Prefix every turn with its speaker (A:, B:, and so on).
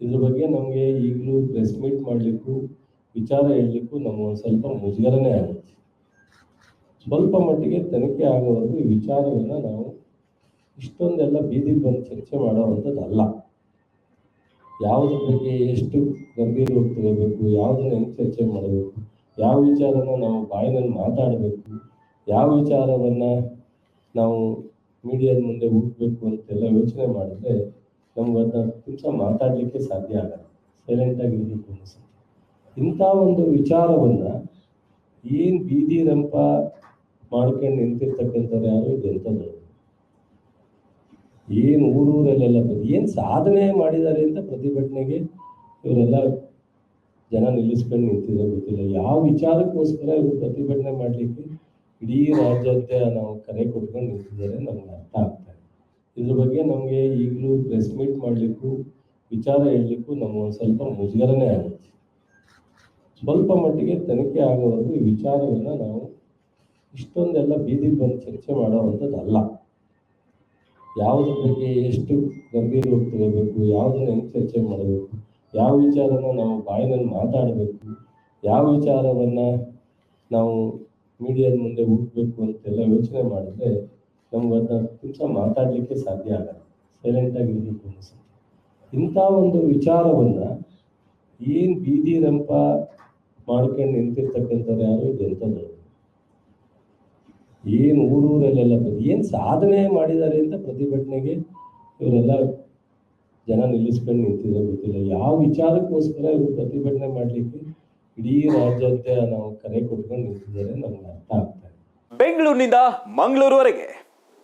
A: ಇದ್ರ ಬಗ್ಗೆ ನಮಗೆ ಈಗಲೂ ಪ್ರೆಸ್ ಮೀಟ್ ಮಾಡಲಿಕ್ಕೂ, ವಿಚಾರ ಹೇಳಲಿಕ್ಕೂ ಒಂದು ಸ್ವಲ್ಪ ಮುಜುಗರನೇ ಆಗುತ್ತೆ. ಸ್ವಲ್ಪ ಮಟ್ಟಿಗೆ ತನಿಖೆ ಆಗೋವರೆಗೂ ಈ ವಿಚಾರವನ್ನು ನಾವು ಇಷ್ಟೊಂದೆಲ್ಲ ಬೀದಿಗೆ ಬಂದು ಚರ್ಚೆ ಮಾಡೋವಂಥದ್ದು ಅಲ್ಲ ಯಾವುದ್ರ ಬಗ್ಗೆ ಎಷ್ಟು ಗಂಭೀರವಾಗಿ ತಗೋಬೇಕು ಯಾವುದನ್ನ ಹೆಂಗೆ ಚರ್ಚೆ ಮಾಡಬೇಕು, ಯಾವ ವಿಚಾರನ ನಾವು ಬಾಯಿನಲ್ಲಿ ಮಾತಾಡಬೇಕು, ಯಾವ ವಿಚಾರವನ್ನು ನಾವು ಮೀಡಿಯಾದ ಮುಂದೆ ಹೋಗ್ಬೇಕು ಅಂತೆಲ್ಲ ಯೋಚನೆ ಮಾಡಿದ್ರೆ ನಮ್ಗೆ ಅದನ್ನ ನಿಮಿಷ ಮಾತಾಡಲಿಕ್ಕೆ ಸಾಧ್ಯ ಆಗಲ್ಲ. ಸೈಲೆಂಟಾಗಿರ್ಬೇಕು ಅನಿಸುತ್ತೆ ಇಂಥ ಒಂದು ವಿಚಾರವನ್ನು ಏನು ಬೀದಿ ರಂಪ ಮಾಡ್ಕೊಂಡು ನಿಂತಿರ್ತಕ್ಕಂಥವ್ರು ಯಾರು ಜನತಾದವರು ಏನು ಊರೂರಲ್ಲೆಲ್ಲ ಏನು ಸಾಧನೆ ಮಾಡಿದ್ದಾರೆ ಅಂತ ಪ್ರತಿಭಟನೆಗೆ ಇವರೆಲ್ಲ ಜನ ನಿಲ್ಲಿಸ್ಕೊಂಡು ನಿಂತಿದ್ರೆ ಗೊತ್ತಿಲ್ಲ. ಯಾವ ವಿಚಾರಕ್ಕೋಸ್ಕರ ಇವರು ಪ್ರತಿಭಟನೆ ಮಾಡಲಿಕ್ಕೆ ಇಡೀ ರಾಜ್ಯಾದ್ಯ ನಾವು ಕರೆ ಕೊಟ್ಕೊಂಡು ನಿಂತಿದ್ದಾರೆ ನಮ್ಗೆ ಅರ್ಥ ಆಗ್ತಾ ಇದ್ರ ಬಗ್ಗೆ ನಮಗೆ ಈಗಲೂ ಪ್ರೆಸ್ ಮೀಟ್ ಮಾಡಲಿಕ್ಕೂ, ವಿಚಾರ ಹೇಳಲಿಕ್ಕೂ ನಮ್ಗೆ ಒಂದು ಸ್ವಲ್ಪ ಮುಜುಗರನೇ ಆಗುತ್ತೆ. ಸ್ವಲ್ಪ ಮಟ್ಟಿಗೆ ತನಿಖೆ ಆಗೋವರೆಗೂ ಈ ವಿಚಾರವನ್ನು ನಾವು ಇಷ್ಟೊಂದೆಲ್ಲ ಬೀದಿಗೆ ಬಂದು ಚರ್ಚೆ ಮಾಡೋವಂಥದ್ದಲ್ಲ. ಯಾವುದ್ರ ಬಗ್ಗೆ ಎಷ್ಟು ಗಂಭೀರವಾಗಿ ತಗೋಬೇಕು ಯಾವುದನ್ನ ಹೆಂಗೆ ಚರ್ಚೆ ಮಾಡಬೇಕು, ಯಾವ ವಿಚಾರನ ನಾವು ಬಾಯಿನಲ್ಲಿ ಮಾತಾಡಬೇಕು, ಯಾವ ವಿಚಾರವನ್ನು ನಾವು ಮೀಡಿಯಾದ ಮುಂದೆ ಹುಟ್ಟಬೇಕು ಅಂತೆಲ್ಲ ಯೋಚನೆ ಮಾಡಿದ್ರೆ ನಮ್ಗೆ ಅದನ್ನ ಮಾತಾಡಲಿಕ್ಕೆ ಸಾಧ್ಯ ಆಗಲ್ಲ. ಸೈಲೆಂಟಾಗಿರ್ಬೇಕು ಅನಿಸುತ್ತೆ ಇಂಥ ಒಂದು ವಿಚಾರವನ್ನು ಏನು ಬೀದಿ ರಂಪ ಮಾಡ್ಕೊಂಡು ನಿಂತಿರ್ತಕ್ಕಂಥವ್ರು ಯಾರು ಜನತಾದವರು ಏನು ಊರೂರಲ್ಲೆಲ್ಲ ಏನು ಸಾಧನೆ ಮಾಡಿದ್ದಾರೆ ಅಂತ ಪ್ರತಿಭಟನೆಗೆ ಇವರೆಲ್ಲ ಜನ ನಿಲ್ಲಿಸ್ಕೊಂಡು ನಿಂತಿದ್ರೆ ಗೊತ್ತಿಲ್ಲ. ಯಾವ ವಿಚಾರಕ್ಕೋಸ್ಕರ ಇವರು ಪ್ರತಿಭಟನೆ ಮಾಡಲಿಕ್ಕೆ ಇಡೀ ರಾಜ್ಯದ ನಾವು ಕರೆ ಕೊಟ್ಕೊಂಡು ನಿಂತಿದ್ದಾರೆ ನಮ್ಗೆ ಅರ್ಥ ಆಗ್ತಾ ಇದೆ
B: ಬೆಂಗಳೂರಿನಿಂದ ಮಂಗಳೂರುವರೆಗೆ.